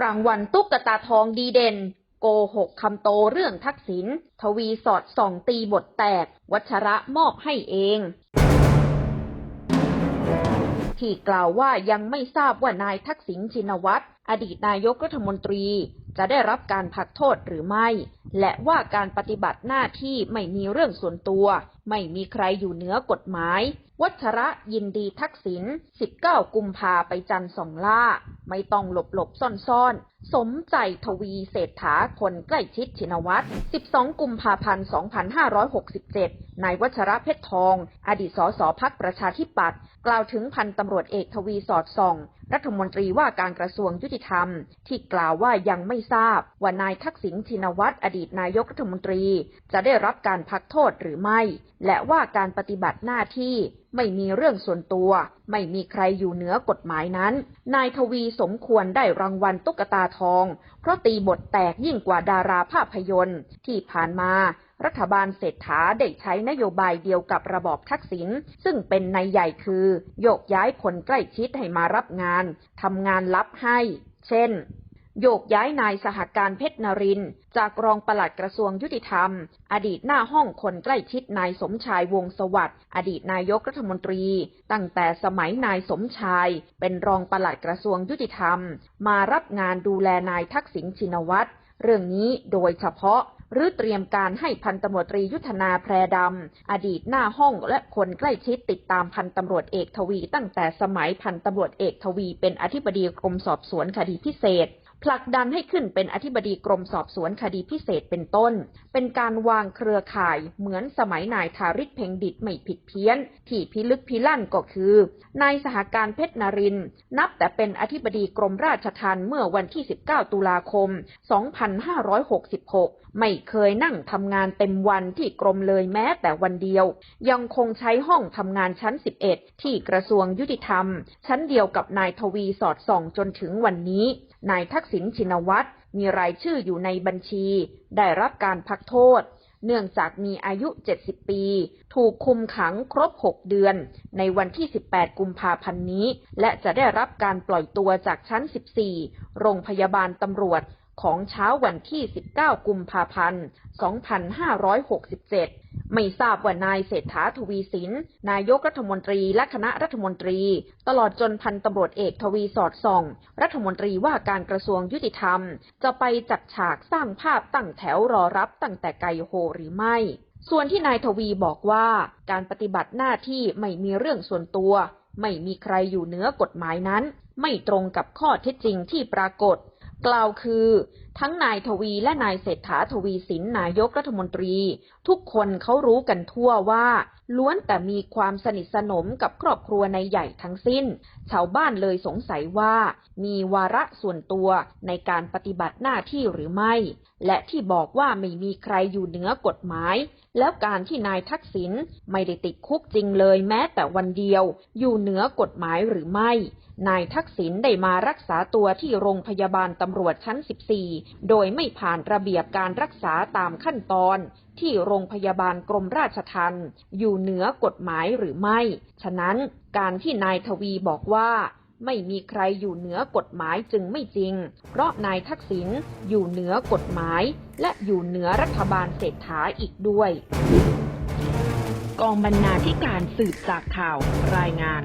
รางวัลตุ๊กตาทองดีเด่น โกหกคำโตเรื่องทักษิณทวีสอดส่องตีบทแตก วัชระมอบให้เอง ที่กล่าวว่ายังไม่ทราบว่านายทักษิณชินวัตร อดีตนายกรัฐมนตรีจะได้รับการพักโทษหรือไม่ และว่าการปฏิบัติหน้าที่ไม่มีเรื่องส่วนตัว ไม่มีใครอยู่เหนือกฎหมาย วัชระยินดีทักษิณ 19 กุมภาไปจันทร์สองล่า ไม่ต้องหลบหลบซ่อนซ่อนๆ สมใจทวีเศรษฐาคนใกล้ชิดชินวัตร 12 กุมภาพันธ์ 2567 นายวัชระเพชรทอง อดีตสสพักประชาธิปัตย์กล่าวถึงพันตำรวจเอกทวีสอดส่อง รัฐมนตรีว่าการกระทรวงยุติธรรม ที่กล่าวว่ายังไม่ทราบว่านายทักษิณชินวัตรอดีตนายกรัฐมนตรี จะได้รับการพักโทษหรือไม่ และว่าการปฏิบัติหน้าที่ไม่มีเรื่องส่วนตัว ไม่มีใครอยู่เหนือกฎหมายนั้น นายทวีสมควรได้รางวัลตุ๊กตาทอง เพราะตีบทแตกยิ่งกว่าดาราภาพยนตร์ที่ผ่านมา รัฐบาลเศรษฐาได้ใช้นโยบายเดียวกับระบอบทักษิณซึ่งเป็นในยใหญ่คือ โยกย้ายคนใกล้ชิดให้มารับงานทำงานลับให้ เช่น โยกย้ายนายสหการเพชรนรินทร์จากรองปลัดกระทรวงยุติธรรม อดีตหน้าห้องคนใกล้ชิดนายสมชายวงศ์สวัสดิ์อดีตนายกรัฐมนตรี ตั้งแต่สมัยนายสมชาย เป็นรองปลัดกระทรวงยุติธรรม มารับงานดูแลนายทักษิณชินวัตรเรื่องนี้โดยเฉพาะ หรือเตรียมการให้พันตำรวจตรียุทธนาแพรดำ อดีตหน้าห้องและคนใกล้ชิดติดตามพันตำรวจเอกทวี ตั้งแต่สมัยพันตำรวจเอกทวีเป็นอธิบดีกรมสอบสวนคดีพิเศษ ผลักดันให้ขึ้นเป็นอธิบดีกรมสอบสวนคดีพิเศษเป็นต้น เป็นการวางเครือข่ายเหมือนสมัยนายทาริศเพ่งดิตไม่ผิดเพี้ยน ที่พิลึกพิลั่นก็คือนายสหการเพชรนริน นับแต่เป็นอธิบดีกรมราชทัณฑ์เมื่อวันที่ 19 ตุลาคม 2566ไม่เคยนั่งทำงานเต็มวันที่กรมเลยแม้แต่วันเดียว ยังคงใช้ห้องทำงานชั้น 11 ที่กระทรวงยุติธรรม ชั้นเดียวกับนายทวีสอดส่องจนถึงวันนี้ นายทักษิณชินวัตรมีรายชื่ออยู่ในบัญชี ได้รับการพักโทษ เนื่องจากมีอายุ 70 ปี ถูกคุมขังครบ 6 เดือน ในวันที่ 18 กุมภาพันธ์นี้ และจะได้รับการปล่อยตัวจากชั้น 14 โรงพยาบาลตำรวจ ของเช้าวันที่ 19 กุมภาพันธ์ 2567 ไม่ทราบว่านายเศรษฐาทวีสิน นายกรัฐมนตรีและคณะรัฐมนตรี ตลอดจนพันตำรวจเอกทวีสอดส่อง รัฐมนตรีว่าการกระทรวงยุติธรรม จะไปจัดฉากสร้างภาพตั้งแถวรอรับตั้งแต่ไกลโฮหรือไม่ ส่วนที่นายทวีบอกว่าการปฏิบัติหน้าที่ไม่มีเรื่องส่วนตัว ไม่มีใครอยู่เหนือกฎหมายนั้น ไม่ตรงกับข้อเท็จจริงที่ปรากฏ กล่าวคือ ทั้งนายทวีและนายเศรษฐาทวีสินนายกรัฐมนตรี ทุกคนเขารู้กันทั่วว่า ล้วนแต่มีความสนิทสนมกับครอบครัวในใหญ่ทั้งสิ้น ชาวบ้านเลยสงสัยว่า มีวาระส่วนตัวในการปฏิบัติหน้าที่หรือไม่ และที่บอกว่าไม่มีใครอยู่เหนือกฎหมาย แล้วการที่นายทักษิณไม่ได้ติดคุกจริงเลยแม้แต่วันเดียว อยู่เหนือกฎหมายหรือไม่ นายทักษิณได้มารักษาตัวที่โรงพยาบาลตำรวจชั้น 14 โดยไม่ผ่านระเบียบการรักษาตามขั้นตอนที่โรงพยาบาลกรมราชทัณฑ์อยู่เหนือกฎหมายหรือไม่ ฉะนั้นการที่นายทวีบอกว่าไม่มีใครอยู่เหนือกฎหมายจึงไม่จริง เพราะนายทักษิณอยู่เหนือกฎหมาย และอยู่เหนือรัฐบาลเศรษฐาอีกด้วย กองบรรณาธิการสืบจากข่าวรายงาน